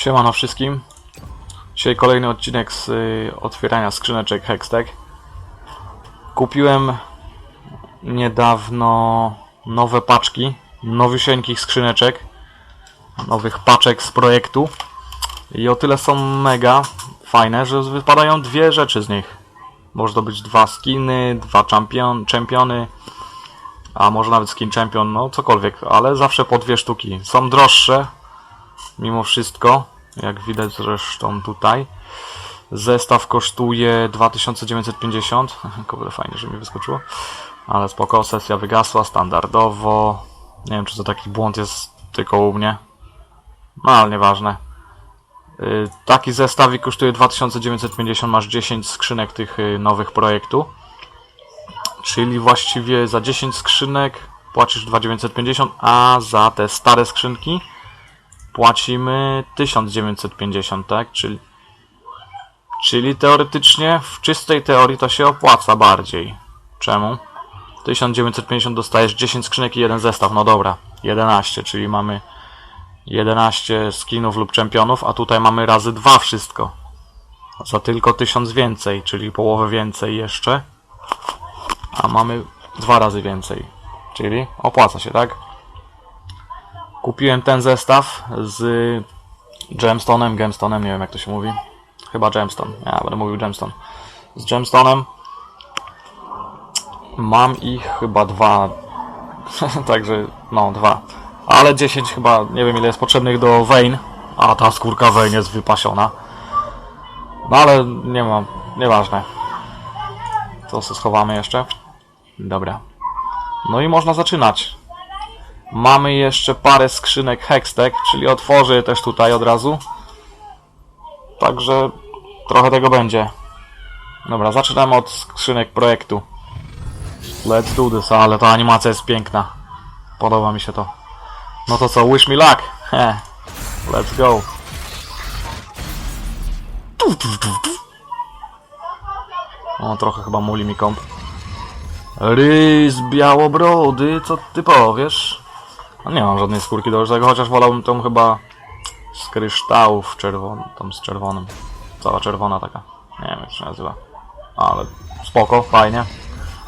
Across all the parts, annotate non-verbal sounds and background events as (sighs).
Siemano wszystkim. Dzisiaj kolejny odcinek z y, otwierania skrzyneczek Hextech. Kupiłem niedawno nowe paczki, nowisieńkich skrzyneczek, nowych paczek z projektu. I o tyle są mega fajne, że wypadają dwie rzeczy z nich. Może to być dwa skiny, dwa champion, czempiony, a może nawet skin champion, no cokolwiek, ale zawsze po dwie sztuki. Są droższe, mimo wszystko, jak widać zresztą tutaj. Zestaw kosztuje 2950. Kurde, (laughs) fajnie, że mi wyskoczyło. Ale spoko, sesja wygasła standardowo. Nie wiem, czy to taki błąd jest tylko u mnie. No, ale nieważne. Y, Taki zestawik kosztuje 2950, masz 10 skrzynek tych y, nowych projektu. Czyli właściwie za 10 skrzynek płacisz 2950, a za te stare skrzynki płacimy 1950, tak? Czyli, czyli teoretycznie, w czystej teorii to się opłaca bardziej. Czemu? 1950 dostajesz 10 skrzynek i jeden zestaw, no dobra, 11, czyli mamy 11 skinów lub czempionów, a tutaj mamy razy dwa wszystko. Za tylko 1000 więcej, czyli połowę więcej jeszcze. A mamy dwa razy więcej. Czyli opłaca się, tak? Kupiłem ten zestaw z gemstonem, gemstonem, nie wiem jak to się mówi. Chyba gemstone. Ja będę mówił gemstone. Z gemstonem mam ich chyba dwa. (laughs) Także no dwa. Ale 10 chyba, nie wiem ile jest potrzebnych do vein. A ta skórka vein jest wypasiona. No ale nie mam, nieważne. To schowamy jeszcze. Dobra. No i można zaczynać. Mamy jeszcze parę skrzynek Hextech, czyli otworzę je też tutaj od razu. Także trochę tego będzie. Dobra, zaczynamy od skrzynek projektu. Let's do this, ale ta animacja jest piękna. Podoba mi się to. No to co, wish me luck. Heh. Let's go. O, trochę chyba muli mi komp. Rys białobrody, co ty powiesz? No nie mam żadnej skórki do tego, chociaż wolałbym tą chyba z kryształów czerwoną, tą z czerwonym. Cała czerwona taka. Nie wiem jak się nazywa. Ale spoko, fajnie.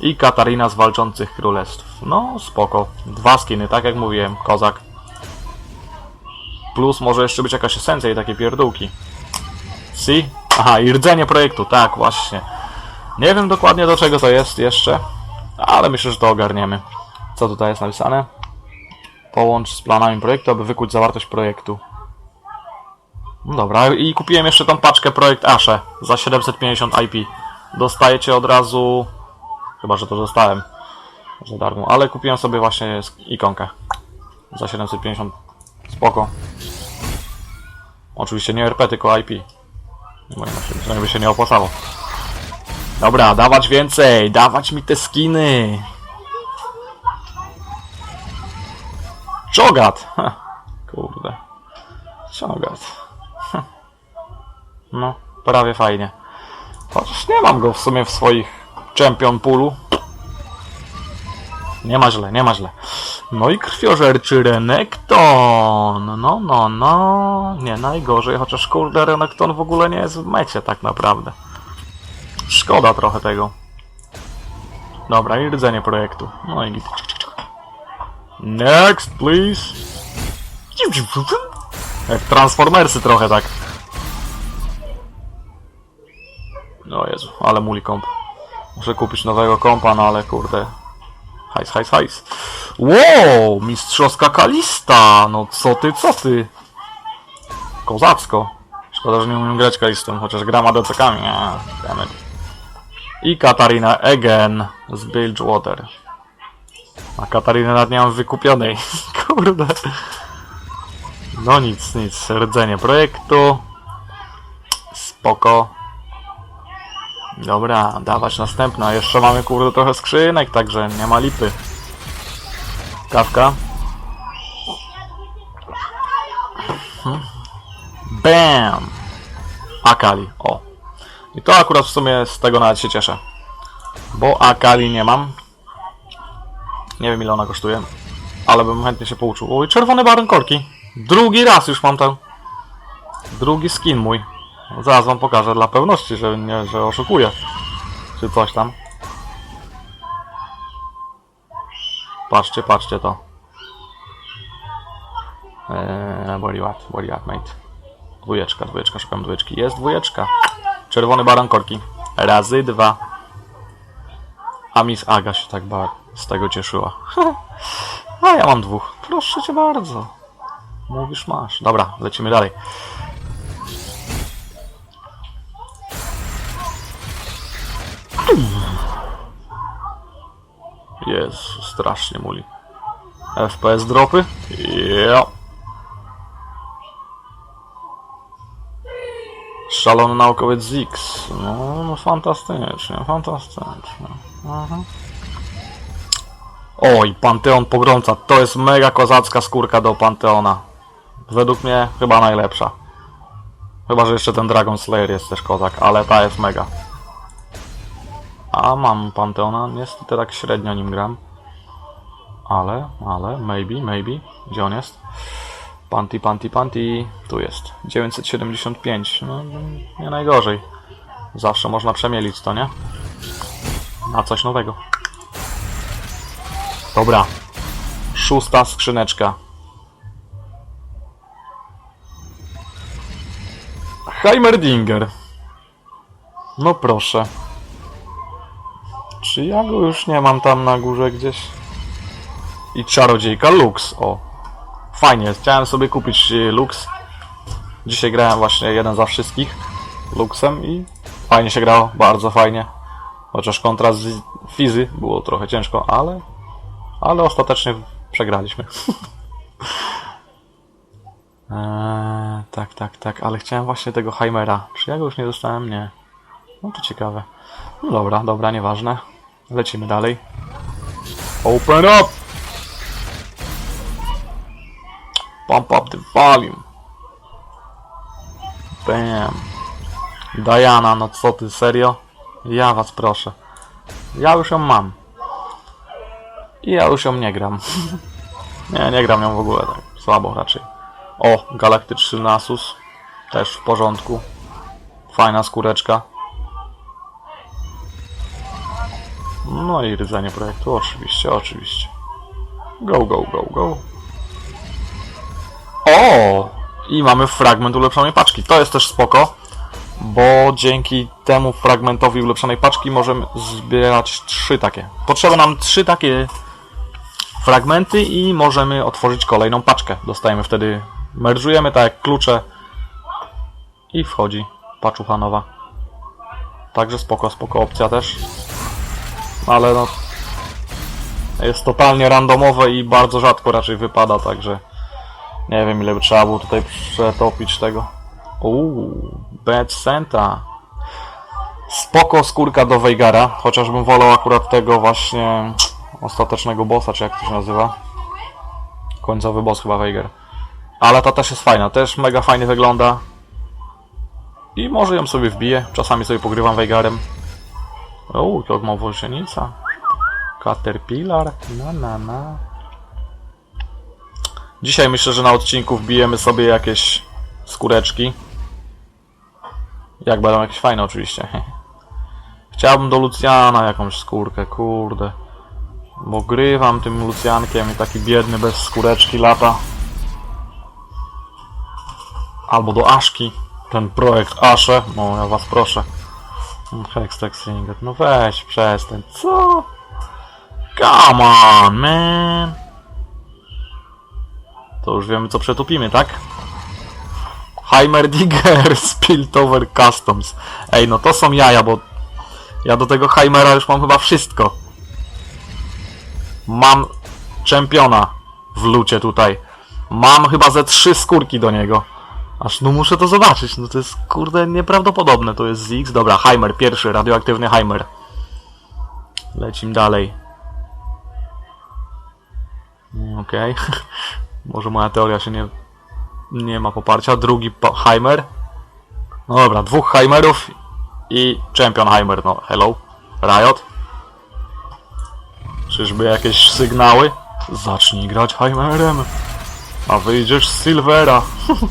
I Katarina z Walczących Królestw. No spoko. Dwa skiny, tak jak mówiłem, kozak. Plus może jeszcze być jakaś esencja i takie pierdółki. Si? Aha, i rdzenie projektu, tak właśnie. Nie wiem dokładnie do czego to jest jeszcze, ale myślę, że to ogarniemy. Co tutaj jest napisane? Połącz z planami projektu, aby wykuć zawartość projektu. No dobra, i kupiłem jeszcze tą paczkę Projekt Ashe za 750 IP. Dostajecie od razu... Chyba, że to dostałem za darmo, ale kupiłem sobie właśnie ikonkę za 750. Spoko. Oczywiście nie RP, tylko IP. Bo inaczej by się nie opłacało. Dobra, dawać więcej, dawać mi te skiny. Czogat! Kurde. Czogat. No, prawie fajnie. Chociaż nie mam go w sumie w swoich champion poolu. Nie ma źle, nie ma źle. No i krwiożerczy Renekton. No, no, no. Nie najgorzej, chociaż kurde Renekton w ogóle nie jest w mecie tak naprawdę. Szkoda trochę tego. Dobra, i rdzenie projektu. No i git. Next, please. Jak Transformersy trochę tak. No Jezu, ale muli komp. Muszę kupić nowego kompa, no ale kurde. Hajs, hajs, hajs. Wow, mistrzowska kalista. No co ty, co ty? Kozacko. Szkoda, że nie umiem grać kalistą, chociaż gram ADC-kami. I Katarina again z Bilgewater. A Katarinę nie mam wykupionej. (laughs) Kurde. No nic, nic. Rdzenie projektu. Spoko. Dobra, dawać następna. Jeszcze mamy kurde trochę skrzynek, także nie ma lipy. Kawka. Mhm. Bam! Akali, o. I to akurat w sumie z tego nawet się cieszę. Bo Akali nie mam. Nie wiem ile ona kosztuje. Ale bym chętnie się pouczył. Oj, czerwone baron korki. Drugi raz już mam tę. Drugi skin mój. Zaraz wam pokażę dla pewności, że nie, że oszukuję. Czy coś tam. Patrzcie, patrzcie to. Eee, what, body what, mate. Dwójeczka, dwójeczka, szukam dwójeczki. Jest dwójeczka. Czerwony baran korki. Razy dwa. A Miss Aga się tak ba z tego cieszyła. (laughs) A ja mam dwóch. Proszę cię bardzo. Mówisz masz. Dobra, lecimy dalej. Jezu, strasznie muli. FPS dropy? Jo. Szalony naukowiec Zix. No, no fantastycznie, fantastycznie. Mhm. Oj, Panteon Pogromca. To jest mega kozacka skórka do Panteona. Według mnie chyba najlepsza. Chyba, że jeszcze ten Dragon Slayer jest też kozak, ale ta jest mega. A mam Panteona, niestety tak średnio nim gram. Ale, ale, maybe, maybe. Gdzie on jest? Panty, panty, panty. Tu jest. 975. No, nie najgorzej. Zawsze można przemielić to, nie? Na coś nowego. Dobra. Szósta skrzyneczka. Heimerdinger. No proszę. Czy ja go już nie mam tam na górze gdzieś? I czarodziejka Lux, o. Fajnie, chciałem sobie kupić e, Lux. Dzisiaj grałem właśnie jeden za wszystkich Luxem i fajnie się grało, bardzo fajnie. Chociaż kontra z Fizy było trochę ciężko, ale ale ostatecznie przegraliśmy. eee, (laughs) tak, tak, tak, ale chciałem właśnie tego Heimera. Czy ja go już nie dostałem? Nie. No to ciekawe. No dobra, dobra, nieważne. Lecimy dalej. Open up! Pump up the volume. Bam. Diana, no co ty, serio? Ja was proszę. Ja już ją mam. I ja już ją nie gram. nie, nie gram ją w ogóle, tak słabo raczej. O, galaktyczny Nasus. Też w porządku. Fajna skóreczka. No i rdzenie projektu, oczywiście, oczywiście. Go, go, go, go. O! I mamy fragment ulepszonej paczki. To jest też spoko, bo dzięki temu fragmentowi ulepszonej paczki możemy zbierać trzy takie. Potrzeba nam trzy takie fragmenty i możemy otworzyć kolejną paczkę. Dostajemy wtedy, merżujemy tak jak klucze i wchodzi paczucha nowa. Także spoko, spoko opcja też. Ale no jest totalnie randomowe i bardzo rzadko raczej wypada, także nie wiem ile by trzeba było tutaj przetopić tego. Uuu, Bad Santa. Spoko skórka do Veigara, chociażbym wolał akurat tego właśnie ostatecznego bossa, czy jak to się nazywa. Końcowy boss chyba Veigar. Ale ta też jest fajna, też mega fajnie wygląda. I może ją sobie wbiję, czasami sobie pogrywam Veigarem. Uuu, to ma wolszenica. Caterpillar, na na na. Dzisiaj myślę, że na odcinku wbijemy sobie jakieś skóreczki. Jak będą jakieś fajne oczywiście. (laughs) Chciałbym do Luciana jakąś skórkę, kurde. Bo grywam tym Lucjankiem i taki biedny bez skóreczki lata. Albo do Aszki. Ten projekt Asze. No ja was proszę. Hextech Singet. No weź przestań. Co? Come on, man. To już wiemy co przetupimy, tak? Heimerdigger (laughs) Spiltover Customs. Ej, no to są jaja, bo ja do tego Heimera już mam chyba wszystko. Mam czempiona w lucie tutaj. Mam chyba ze trzy skórki do niego. Aż no muszę to zobaczyć, no to jest kurde nieprawdopodobne. To jest Ziggs. Dobra, Heimer, pierwszy, radioaktywny Heimer. Lecim dalej. Okej. (laughs) Może moja teoria się nie, nie ma poparcia. Drugi Heimer. No dobra, dwóch Heimerów i Champion Heimer. No, hello. Riot. Czyżby jakieś sygnały? Zacznij grać Heimerem. A wyjdziesz z Silvera. (laughs)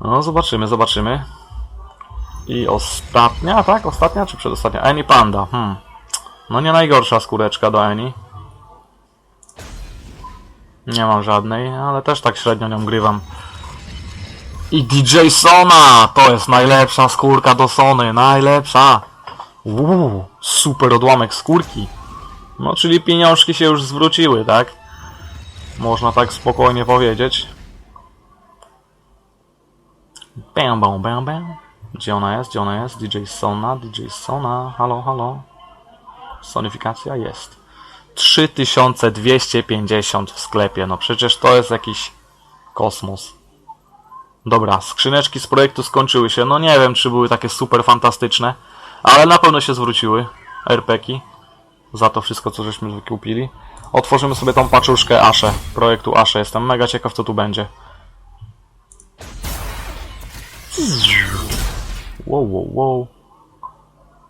No, zobaczymy, zobaczymy. I ostatnia, tak? Ostatnia czy przedostatnia? Eni Panda. Hmm. No nie najgorsza skóreczka do Eni. Nie mam żadnej, ale też tak średnio nią grywam. I DJ Sona! To jest najlepsza skórka do Sony, najlepsza! Uuu, super odłamek skórki. No, czyli pieniążki się już zwróciły, tak? Można tak spokojnie powiedzieć. Bam, bam, bam, bam. Gdzie ona jest? Gdzie ona jest? DJ Sona, DJ Sona. Halo, halo. Sonifikacja jest. 3250 w sklepie. No przecież to jest jakiś kosmos. Dobra, skrzyneczki z projektu skończyły się. No nie wiem, czy były takie super fantastyczne, ale na pewno się zwróciły. RPki. Za to wszystko, co żeśmy wykupili. Otworzymy sobie tą paczuszkę Asze, projektu Asze. Jestem mega ciekaw, co tu będzie. Wow, wow, wow.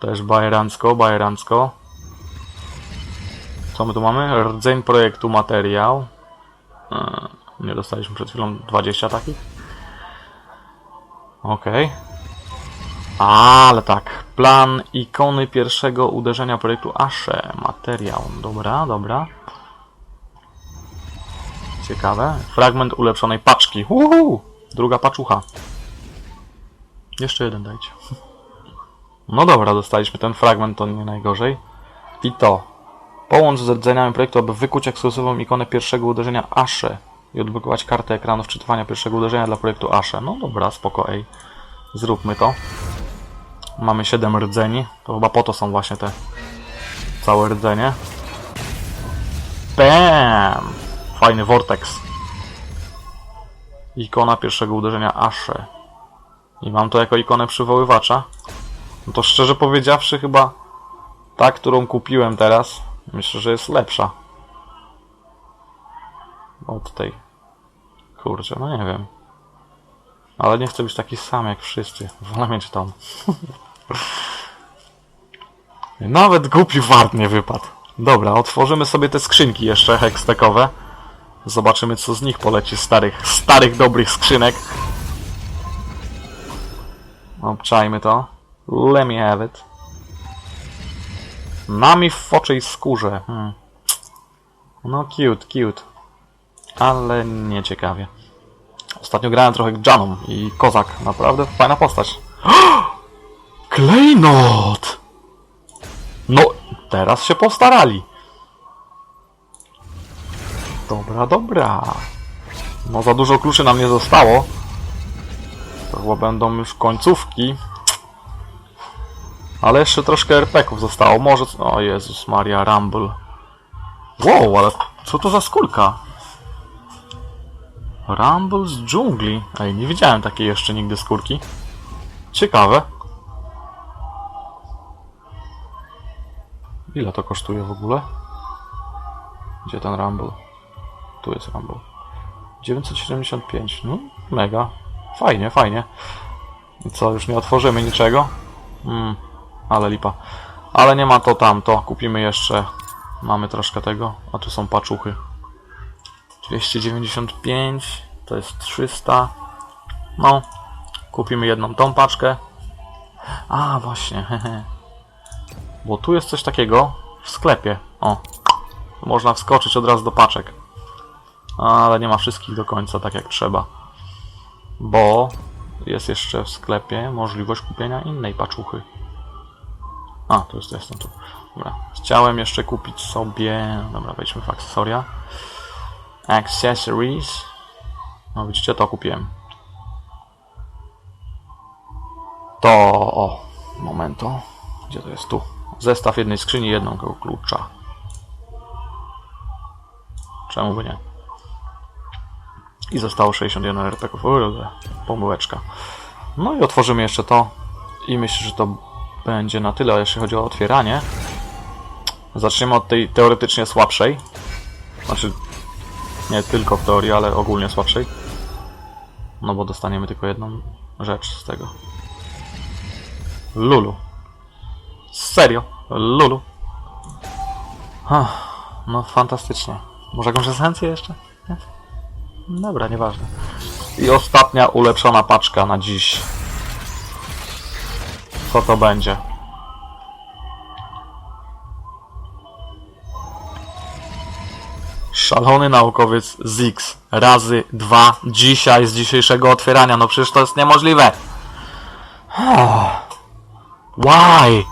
Też bajerancko, bajerancko. Co my tu mamy? Rdzeń projektu materiał. Eee, nie dostaliśmy przed chwilą 20 takich. Okej. Ale tak. Plan ikony pierwszego uderzenia projektu Ashe. Materiał. Dobra, dobra. Ciekawe. Fragment ulepszonej paczki. Uhu! Druga paczucha. Jeszcze jeden dajcie. No dobra, dostaliśmy ten fragment, to nie najgorzej. I to. Połącz z rdzeniami projektu, aby wykuć ekskluzywową ikonę pierwszego uderzenia Ashe i odblokować kartę ekranu wczytywania pierwszego uderzenia dla projektu Ashe. No dobra, spoko, ej. Zróbmy to. Mamy 7 rdzeni. To chyba po to są właśnie te całe rdzenie. Bam! Fajny vortex. Ikona pierwszego uderzenia Ashe. I mam to jako ikonę przywoływacza. No to szczerze powiedziawszy chyba ta, którą kupiłem teraz, myślę, że jest lepsza. Od tej. Kurczę, no nie wiem. Ale nie chcę być taki sam jak wszyscy. Wolę mieć tą. (laughs) Nawet głupi wart nie wypadł. Dobra, otworzymy sobie te skrzynki jeszcze hextekowe. Zobaczymy co z nich poleci starych, starych dobrych skrzynek. Obczajmy to. Let me have it. Nami w foczej skórze. Hmm. No cute, cute. Ale nie ciekawie. Ostatnio grałem trochę Janą i Kozak. Naprawdę fajna postać. (gasps) Klejnot! No, teraz się postarali. Dobra, dobra. No za dużo kluczy nam nie zostało. To chyba będą już końcówki. Ale jeszcze troszkę RP-ków zostało. Może... O Jezus Maria, Rumble. Wow, ale co to za skórka? Rumble z dżungli. Ej, nie widziałem takiej jeszcze nigdy skórki. Ciekawe. Ile to kosztuje w ogóle? Gdzie ten Rumble? Tu jest Rumble. 975. No, mega. Fajnie, fajnie. I co, już nie otworzymy niczego? Mm, ale lipa. Ale nie ma to tamto. Kupimy jeszcze. Mamy troszkę tego. A tu są paczuchy. 295. To jest 300. No. Kupimy jedną tą paczkę. A, właśnie. hehe. Bo tu jest coś takiego w sklepie. O. Można wskoczyć od razu do paczek. Ale nie ma wszystkich do końca, tak jak trzeba. Bo jest jeszcze w sklepie możliwość kupienia innej paczuchy. A, to jest, jestem tu. Dobra. Chciałem jeszcze kupić sobie... Dobra, wejdźmy w akcesoria. Accessories. No widzicie, to kupiłem. To... O, momento. Gdzie to jest? Tu. Zestaw jednej skrzyni, jednego klucza. Czemu by nie? I zostało 61 RP-ków. Kurde, Pomyłeczka. No i otworzymy jeszcze to. I myślę, że to będzie na tyle, jeśli chodzi o otwieranie. Zaczniemy od tej teoretycznie słabszej. Znaczy, nie tylko w teorii, ale ogólnie słabszej. No bo dostaniemy tylko jedną rzecz z tego. Lulu. Serio? Lulu. Ach, no fantastycznie. Może jakąś esencję jeszcze? Nie? Dobra, nieważne. I ostatnia ulepszona paczka na dziś. Co to będzie? Szalony naukowiec Zix razy dwa dzisiaj z dzisiejszego otwierania. No przecież to jest niemożliwe. (sighs) Why?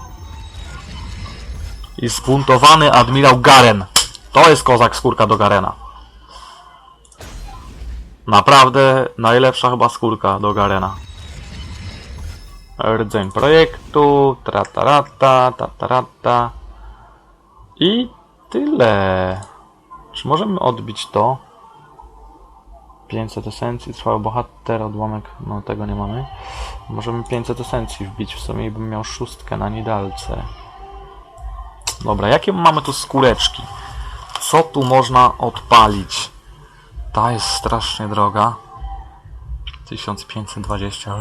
I zbuntowany admirał Garen. To jest kozak skórka do Garena. Naprawdę najlepsza chyba skórka do Garena. Rdzeń projektu, tratarata, tatarata. I tyle. Czy możemy odbić to? 500 esencji, trwały bohater, odłamek, no tego nie mamy. Możemy 500 esencji wbić w sumie bym miał szóstkę na nidalce. Dobra, jakie mamy tu skóreczki? Co tu można odpalić? Ta jest strasznie droga. 1520.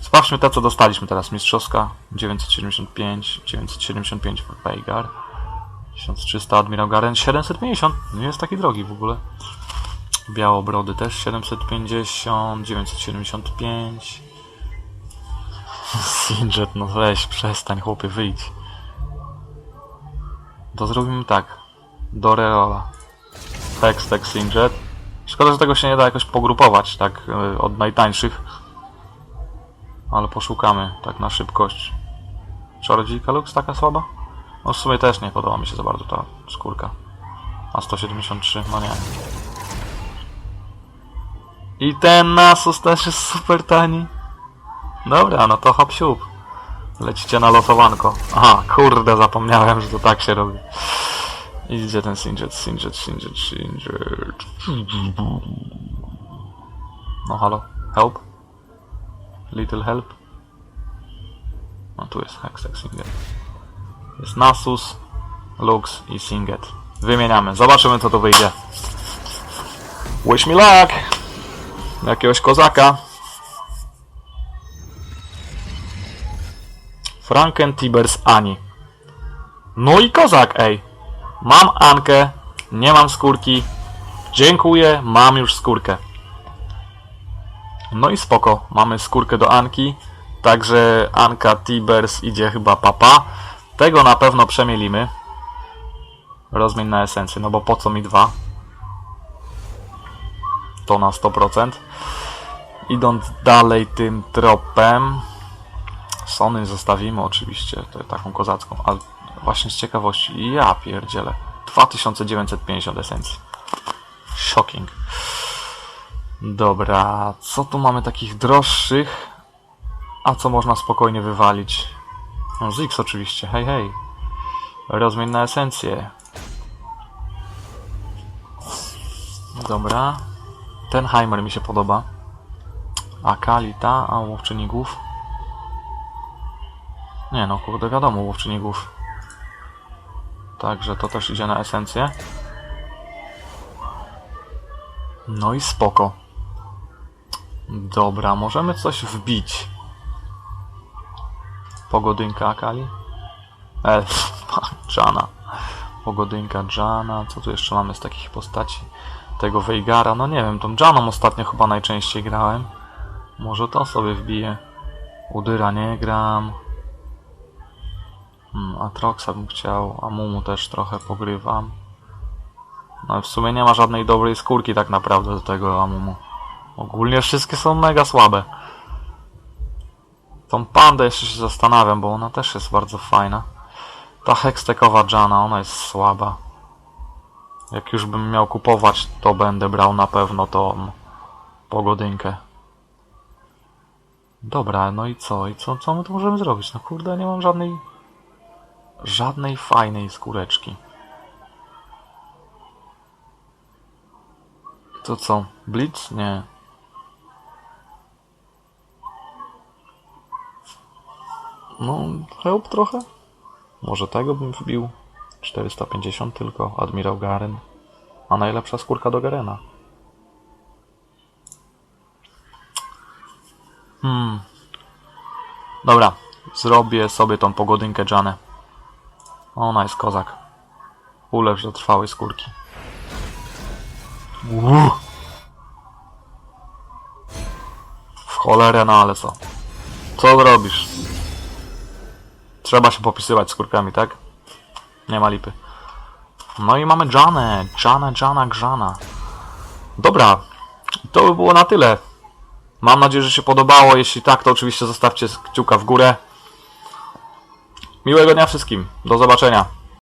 Sprawdźmy te, co dostaliśmy teraz. Mistrzowska 975, 975 Veigar, 1300 Admiral Garen, 750. Nie jest taki drogi w ogóle. Białobrody też 750, 975. Singed, no weź, przestań chłopie, wyjdź. To zrobimy tak. Do Reola. Hextech Singed. Szkoda, że tego się nie da jakoś pogrupować, tak, y, od najtańszych. Ale poszukamy, tak na szybkość. Czarodziejka Lux taka słaba? No w sumie też nie podoba mi się za bardzo ta skórka. A 173, no nie. I ten Nasus też jest super tani. Dobra, no to hop siup. Lecicie na losowanko. Aha, kurde, zapomniałem, że to tak się robi. I gdzie ten Singed, Singed, Singed, Singed. No halo, help? Little help? No tu jest Hextech Singed. Jest Nasus, Lux i Singed. Wymieniamy, zobaczymy co tu wyjdzie. Wish me luck! Jakiegoś kozaka. Franken Tibers Ani. No i kozak, ej. Mam Ankę, nie mam skórki. Dziękuję, mam już skórkę. No i spoko, mamy skórkę do Anki. Także Anka Tibers idzie chyba papa. Tego na pewno przemielimy. Rozmień na esencję, no bo po co mi dwa? To na 100%. Idąc dalej tym tropem. Sony zostawimy oczywiście, to taką kozacką, ale właśnie z ciekawości, ja pierdzielę. 2950 esencji. Shocking. Dobra, co tu mamy takich droższych? A co można spokojnie wywalić? No oczywiście, hej hej. Rozmień na esencję. Dobra. Ten Heimer mi się podoba. A Kalita, a łowczyni głów. Nie no, kurde wiadomo, łowczyni głów. Także to też idzie na esencję. No i spoko. Dobra, możemy coś wbić. Pogodynka Akali? E, (laughs) Jana. Pogodynka Jana. Co tu jeszcze mamy z takich postaci? Tego Veigara. No nie wiem, tą Janą ostatnio chyba najczęściej grałem. Może to sobie wbiję. Udyra nie gram. Hmm, Atroxa bym chciał, a Mumu też trochę pogrywam. No w sumie nie ma żadnej dobrej skórki tak naprawdę do tego Amumu. Ogólnie wszystkie są mega słabe. Tą pandę jeszcze się zastanawiam, bo ona też jest bardzo fajna. Ta hextekowa Jana, ona jest słaba. Jak już bym miał kupować, to będę brał na pewno tą pogodynkę. Dobra, no i co? I co, co my tu możemy zrobić? No kurde, nie mam żadnej... Żadnej fajnej skóreczki. To co? Blitz? Nie. No, help trochę? Może tego bym wbił? 450 tylko, Admirał Garen. A najlepsza skórka do Garena. Hmm. Dobra, zrobię sobie tą pogodynkę Janę. Ona jest kozak. Ulecz do trwałej skórki. Uuu. Cholera, no ale co? Co zrobisz? Trzeba się popisywać z kurkami, tak? Nie ma lipy. No i mamy Janę. Jana, Jana, Grzana. Dobra, to by było na tyle. Mam nadzieję, że się podobało. Jeśli tak, to oczywiście zostawcie kciuka w górę. Miłego dnia wszystkim. Do zobaczenia.